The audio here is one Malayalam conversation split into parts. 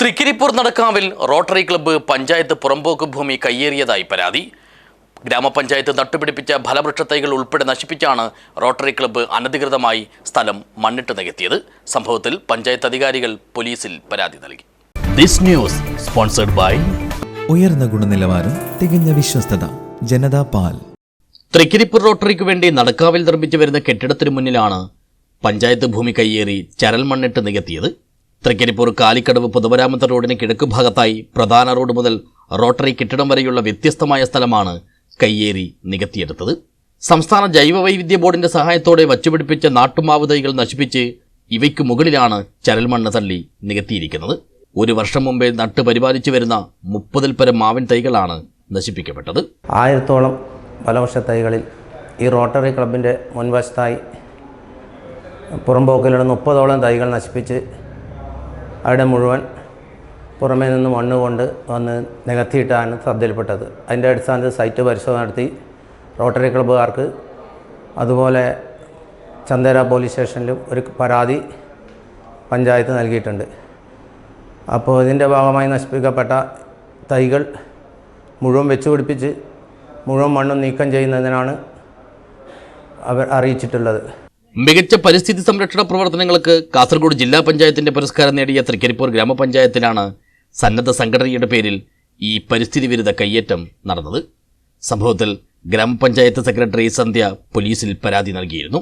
തൃക്കരിപ്പൂർ നടക്കാവിൽ റോട്ടറി ക്ലബ്ബ് പഞ്ചായത്ത് പുറമ്പോക്ക് ഭൂമി കയ്യേറിയതായി പരാതി. ഗ്രാമപഞ്ചായത്ത് നട്ടുപിടിപ്പിച്ച ഫലവൃക്ഷ തൈകൾ ഉൾപ്പെടെ നശിപ്പിച്ചാണ് റോട്ടറി ക്ലബ്ബ് അനധികൃതമായി സ്ഥലം മണ്ണിട്ട് നികത്തിയത്. സംഭവത്തിൽ പഞ്ചായത്ത് അധികാരികൾ പോലീസിൽ പരാതി നൽകി. ദിസ് ന്യൂസ് സ്പോൺസർഡ് ബൈ ഉയർന്ന ഗുണനിലവാരം തികഞ്ഞ വിശ്വസ്തത ജനതാ പാൽ. തൃക്കിരിപ്പൂർ റോട്ടറിക്ക് വേണ്ടി നടക്കാവിൽ നിർമ്മിച്ചു വരുന്ന കെട്ടിടത്തിനു മുന്നിലാണ് പഞ്ചായത്ത് ഭൂമി കയ്യേറി ചരൽ മണ്ണിട്ട് നികത്തിയത്. തൃക്കരിപ്പൂർ കാലിക്കടവ് പൊതുമരാമത്ത് റോഡിന് കിഴക്ക് ഭാഗത്തായി പ്രധാന റോഡ് മുതൽ റോട്ടറി കെട്ടിടം വരെയുള്ള വ്യത്യസ്തമായ സ്ഥലമാണ് കയ്യേറി നികത്തിയെടുത്തത്. സംസ്ഥാന ജൈവവൈവിധ്യ ബോർഡിന്റെ സഹായത്തോടെ വച്ചുപിടിപ്പിച്ച നാട്ടുമാവ് തൈകൾ നശിപ്പിച്ച് ഇവയ്ക്ക് മുകളിലാണ് ചരൽമണ്ണ് തള്ളി നികത്തിയിരിക്കുന്നത്. ഒരു വർഷം മുമ്പേ നട്ട് പരിപാലിച്ചു വരുന്ന മുപ്പതിൽ പരം മാവിൻ തൈകളാണ് നശിപ്പിക്കപ്പെട്ടത്. ആയിരത്തോളം ഫലവൃക്ഷ തൈകളിൽ ഈ റോട്ടറി ക്ലബിന്റെ മുൻവശത്തായി പുറംപോക്കിലുള്ള മുപ്പതോളം തൈകൾ നശിപ്പിച്ച് അവിടെ മുഴുവൻ പുറമേ നിന്ന് മണ്ണ് കൊണ്ട് വന്ന് നികത്തിയിട്ടാണ് ശ്രദ്ധയിൽപ്പെട്ടത്. അതിന്റെ അടിസ്ഥാനത്തിൽ സൈറ്റ് പരിശോധന നടത്തി. റോട്ടറി ക്ലബ്ബുകാർക്ക് അതുപോലെ ചന്ദേര പോലീസ് സ്റ്റേഷനിലും ഒരു പരാതി പഞ്ചായത്ത് നൽകിയിട്ടുണ്ട്. അപ്പോൾ ഇതിന്റെ ഭാഗമായി നശിപ്പിക്കപ്പെട്ട തൈകൾ മുഴുവൻ വെച്ച് പിടിപ്പിച്ച് മുഴുവൻ മണ്ണും നീക്കം ചെയ്യുന്നതിനാണ് അവർ അറിയിച്ചിട്ടുള്ളത്. മികച്ച പരിസ്ഥിതി സംരക്ഷണ പ്രവർത്തനങ്ങൾക്ക് കാസർഗോഡ് ജില്ലാ പഞ്ചായത്തിന്റെ പുരസ്കാരം നേടിയ തൃക്കരിപ്പൂർ ഗ്രാമപഞ്ചായത്തിലാണ് സന്നദ്ധ സംഘടനയുടെ പേരിൽ ഈ പരിസ്ഥിതി വിരുദ്ധ കയ്യേറ്റം നടന്നത്. സംഭവത്തിൽ ഗ്രാമപഞ്ചായത്ത് സെക്രട്ടറി സന്ധ്യ പോലീസിൽ പരാതി നൽകിയിരുന്നു.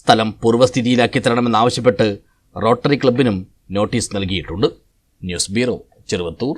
സ്ഥലം പൂർവസ്ഥിതിയിലാക്കി തരണമെന്നാവശ്യപ്പെട്ട് റോട്ടറി ക്ലബിനും നോട്ടീസ് നൽകിയിട്ടുണ്ട്. News bureau Cheruvathur.